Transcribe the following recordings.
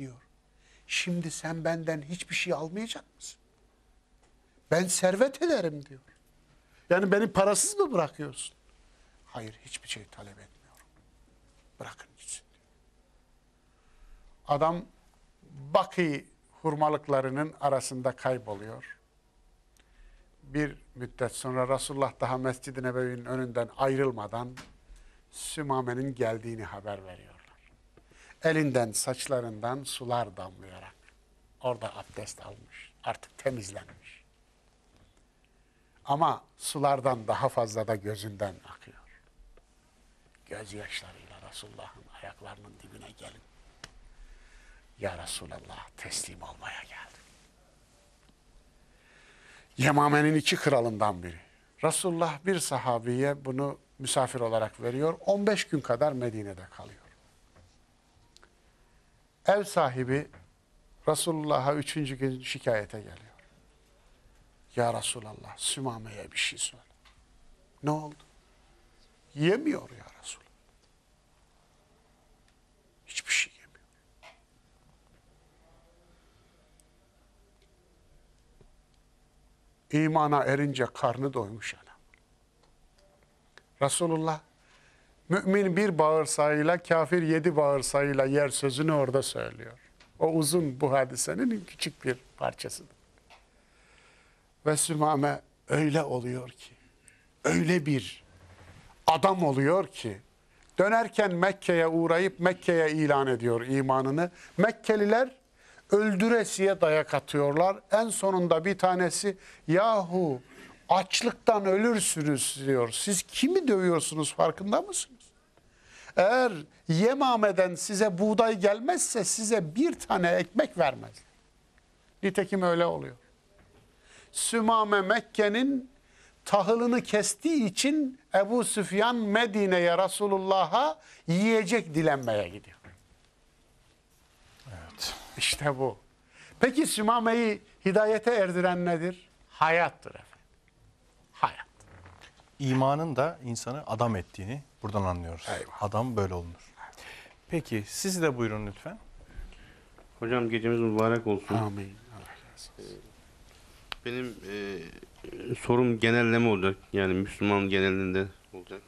diyor. Şimdi sen benden hiçbir şey almayacak mısın? Ben servet ederim diyor. Yani beni parasız mı bırakıyorsun? Hayır hiçbir şey talep etmiyorum. Bırakın gitsin diyor. Adam Baki hurmalıklarının arasında kayboluyor. Bir müddet sonra Resulullah daha Mescid-i Nebevi'nin önünden ayrılmadan Sümame'nin geldiğini haber veriyorlar. Elinden saçlarından sular damlayarak orada abdest almış. Artık temizlenmiş. Ama sulardan daha fazla da gözünden akıyor. Gözyaşlarıyla Resulullah'ın ayaklarının dibine gelip Ya Resulallah teslim olmaya geldim. Yemame'nin iki kralından biri. Resulullah bir sahabiye bunu misafir olarak veriyor. 15 gün kadar Medine'de kalıyor. Ev sahibi Resulullah'a üçüncü gün şikayete geliyor. Ya Resulallah Sümame'ye bir şey söyle. Ne oldu? Yemiyor ya Resulallah. Hiçbir şey yemiyor. İmana erince karnı doymuş adam. Resulullah mümin bir bağırsağıyla kafir yedi bağırsağıyla yer sözünü orada söylüyor. O uzun bu hadisenin küçük bir parçasıdır. Ve Sümame öyle oluyor ki, öyle bir adam oluyor ki, dönerken Mekke'ye uğrayıp Mekke'ye ilan ediyor imanını. Mekkeliler öldüresiye dayak atıyorlar. En sonunda bir tanesi yahu açlıktan ölürsünüz diyor. Siz kimi dövüyorsunuz farkında mısınız? Eğer Yemame'den size buğday gelmezse size bir tane ekmek vermez. Nitekim öyle oluyor. Sümame Mekke'nin tahılını kestiği için Ebu Süfyan Medine'ye Resulullah'a yiyecek dilenmeye gidiyor. Evet. İşte bu. Peki Sümame'yi hidayete erdiren nedir? Hayattır efendim. İmanın da insanı adam ettiğini buradan anlıyoruz. Eyvallah. Adam böyle olunur. Peki siz de buyurun lütfen. Hocam gecemiz mübarek olsun. Amin. Allah razı olsun. Benim e, sorum genelleme olacak. Yani Müslüman genelinde olacak.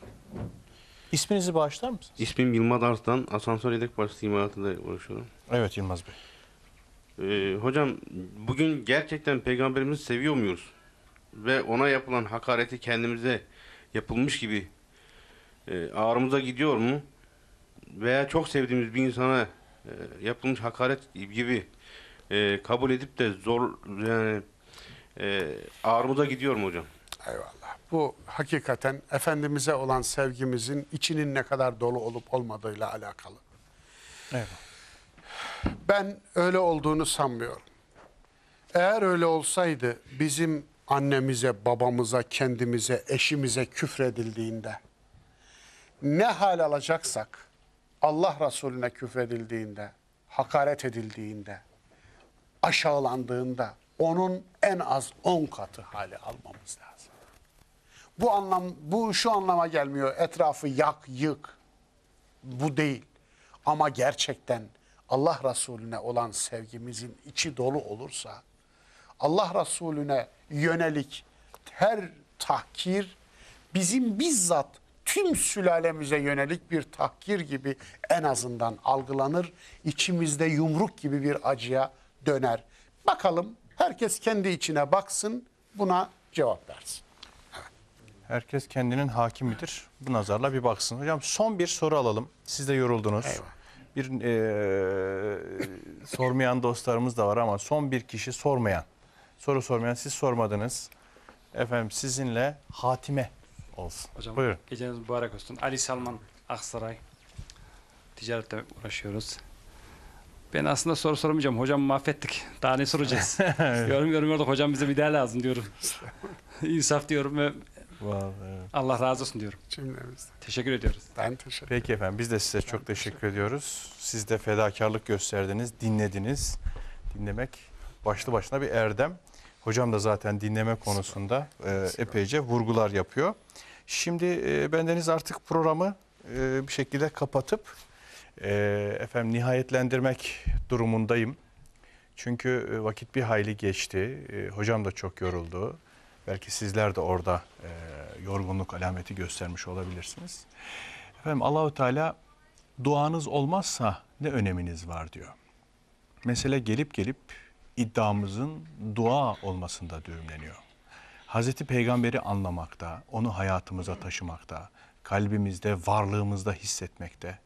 İsminizi bağışlar mısınız? İsmim Yılmaz Arslan. Asansör yedek başlığı imalatında uğraşıyorum. Evet Yılmaz Bey. E, hocam bugün gerçekten peygamberimizi seviyor muyuz? Ve ona yapılan hakareti kendimize yapılmış gibi e, ağrımıza gidiyor mu? Veya çok sevdiğimiz bir insana e, yapılmış hakaret gibi e, kabul edip de zor yani e, ağrımıza gidiyor mu hocam? Eyvallah. Bu hakikaten Efendimiz'e olan sevgimizin içinin ne kadar dolu olup olmadığıyla alakalı. Evet. Ben öyle olduğunu sanmıyorum. Eğer öyle olsaydı bizim annemize, babamıza, kendimize, eşimize küfredildiğinde ne hal alacaksak Allah Resulüne küfredildiğinde, hakaret edildiğinde, aşağılandığında onun en az 10 katı hali almamız lazım. Bu anlam bu şu anlama gelmiyor. Etrafı yak, yık. Bu değil. Ama gerçekten Allah Resulüne olan sevgimizin içi dolu olursa Allah Resulüne yönelik her tahkir bizim bizzat tüm sülalemize yönelik bir tahkir gibi en azından algılanır. İçimizde yumruk gibi bir acıya döner. Bakalım herkes kendi içine baksın buna cevap versin. Herkes kendinin hakimidir. Bu nazarla bir baksın. Hocam son bir soru alalım. Siz de yoruldunuz. Eyvallah. Bir eee, sormayan dostlarımız da var ama son bir kişi sormayan. Soru sormayan siz sormadınız. Efendim sizinle hatime olsun. Hocam Buyurun. geceniz mübarek olsun. Ali Salman Aksaray. Ticaretle uğraşıyoruz. Ben aslında soru sormayacağım. Hocam mahvettik. Daha ne soracağız? yorum yorumluyorduk. Hocam bize bir daha lazım diyorum. İnsaf diyorum ve. Allah razı olsun diyorum. Cümlemizde. Teşekkür ediyoruz. Ben teşekkür Peki efendim biz de size çok teşekkür ediyoruz. Siz de fedakarlık gösterdiniz, dinlediniz. Dinlemek başlı başına bir erdem. Hocam da zaten dinleme konusunda e, epeyce vurgular yapıyor. Şimdi e, bendeniz artık programı e, bir şekilde kapatıp Ee, efendim nihayetlendirmek durumundayım. Çünkü e, vakit bir hayli geçti. E, hocam da çok yoruldu. Belki sizler de orada e, yorgunluk alameti göstermiş olabilirsiniz. Efendim Allahu Teala duanız olmazsa ne öneminiz var diyor. Mesele gelip gelip iddiamızın dua olmasında düğümleniyor. Hazreti Peygamber'i anlamakta, onu hayatımıza taşımakta, kalbimizde, varlığımızda hissetmekte,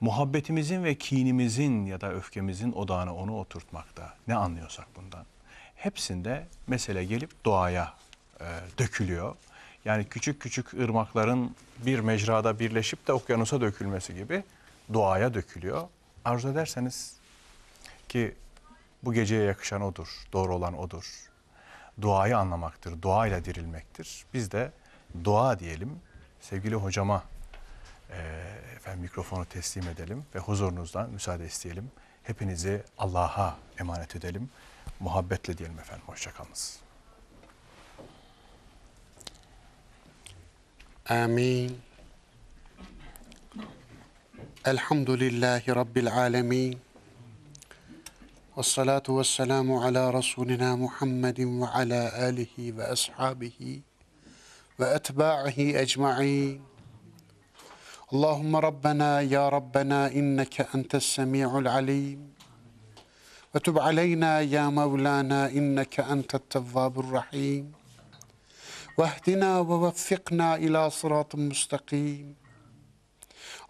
muhabbetimizin ve kinimizin ya da öfkemizin odağına onu oturtmakta ne anlıyorsak bundan. Hepsinde mesele gelip doğaya e, dökülüyor. Yani küçük küçük ırmakların bir mecrada birleşip de okyanusa dökülmesi gibi doğaya dökülüyor. Arzu ederseniz ki bu geceye yakışan odur, doğru olan odur. Duayı anlamaktır, duayla dirilmektir. Biz de dua diyelim, sevgili hocama e, efendim mikrofonu teslim edelim ve huzurunuzdan müsaade isteyelim. Hepinizi Allah'a emanet edelim. Muhabbetle diyelim efendim, hoşçakalınız. Amin. Elhamdülillahi Rabbil Alemin. والصلاة والسلام على رسولنا محمد وعلى آله وأصحابه وأتباعه أجمعين. اللهم ربنا يا ربنا إنك أنت السميع العليم. وتب علينا يا مولانا إنك أنت التواب الرحيم. واهدنا ووفقنا إلى صراط مستقيم.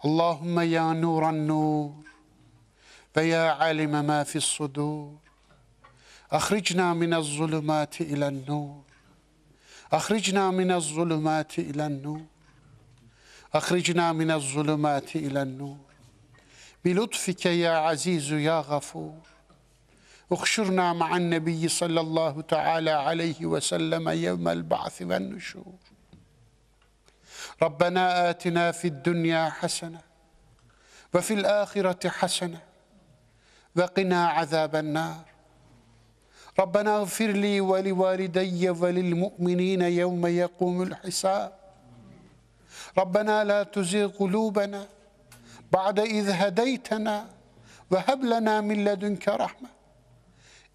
اللهم يا نور النور. ويا عالم ما في الصدور. أخرجنا من الظلمات إلى النور. أخرجنا من الظلمات إلى النور. أخرجنا من الظلمات إلى النور. بلطفك يا عزيز يا غفور. اخشرنا مع النبي صلى الله تعالى عليه وسلم يوم البعث والنشور. ربنا آتنا في الدنيا حسنة وفي الآخرة حسنة. وقنا عذاب النار. ربنا اغفر لي ولوالدي وللمؤمنين يوم يقوم الحساب. ربنا لا تزغ قلوبنا بعد إذ هديتنا وهب لنا من لدنك رحمة.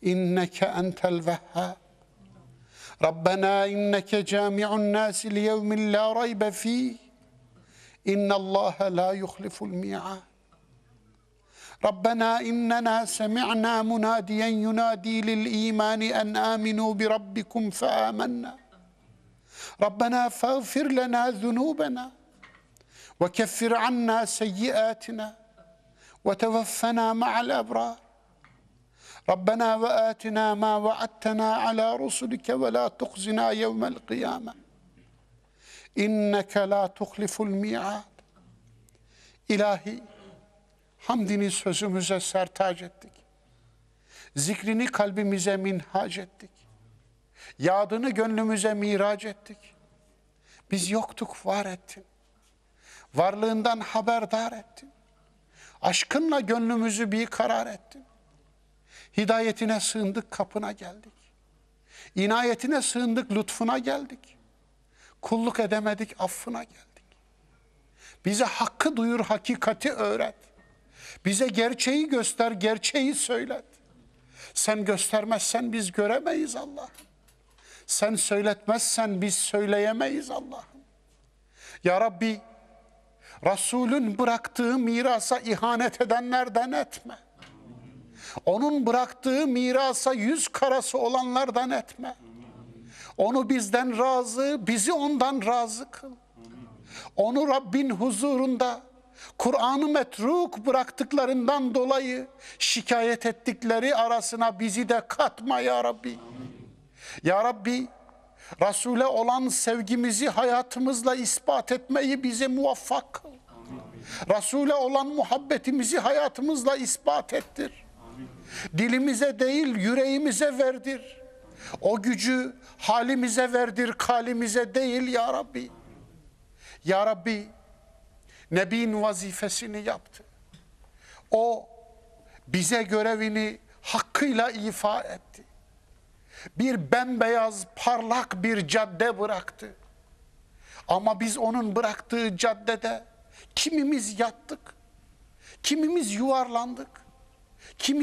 إنك أنت الوهاب. ربنا إنك جامع الناس ليوم لا ريب فيه. إن الله لا يخلف الميعاد. ربنا إننا سمعنا مناديا ينادي للإيمان أن آمنوا بربكم فآمنا. ربنا فاغفر لنا ذنوبنا وكفر عنا سيئاتنا وتوفنا مع الأبرار. ربنا وآتنا ما وعدتنا على رسلك ولا تخزنا يوم القيامة. إنك لا تخلف الميعاد. İlahi hamdini sözümüze sertac ettik. Zikrini kalbimize minhac ettik. Yadını gönlümüze mirac ettik. Biz yoktuk var ettin. Varlığından haberdar ettin. Aşkınla gönlümüzü bir karar ettin. Hidayetine sığındık, kapına geldik. İnayetine sığındık, lütfuna geldik. Kulluk edemedik, affına geldik. Bize hakkı duyur, hakikati öğret. Bize gerçeği göster, gerçeği söylet. Sen göstermezsen biz göremeyiz Allah. Sen söyletmezsen biz söyleyemeyiz Allah'ım. Ya Rabbi, Resulün bıraktığı mirasa ihanet edenlerden etme. Onun bıraktığı mirasa yüz karası olanlardan etme. Onu bizden razı, bizi ondan razı kıl. Onu Rabbin huzurunda Kur'an'ı metruk bıraktıklarından dolayı şikayet ettikleri arasına bizi de katma ya Rabbi. Ya Rabbi, Resul'e olan sevgimizi hayatımızla ispat etmeyi bize muvaffak kıl. Resul'e olan muhabbetimizi hayatımızla ispat ettir. Dilimize değil yüreğimize verdir. O gücü halimize verdir, kalimize değil ya Rabbi. Ya Rabbi, Nebin vazifesini yaptı. O bize görevini hakkıyla ifa etti. Bir bembeyaz, parlak bir cadde bıraktı. Ama biz onun bıraktığı caddede kimimiz yattık, Kimimiz yuvarlandık. Kimi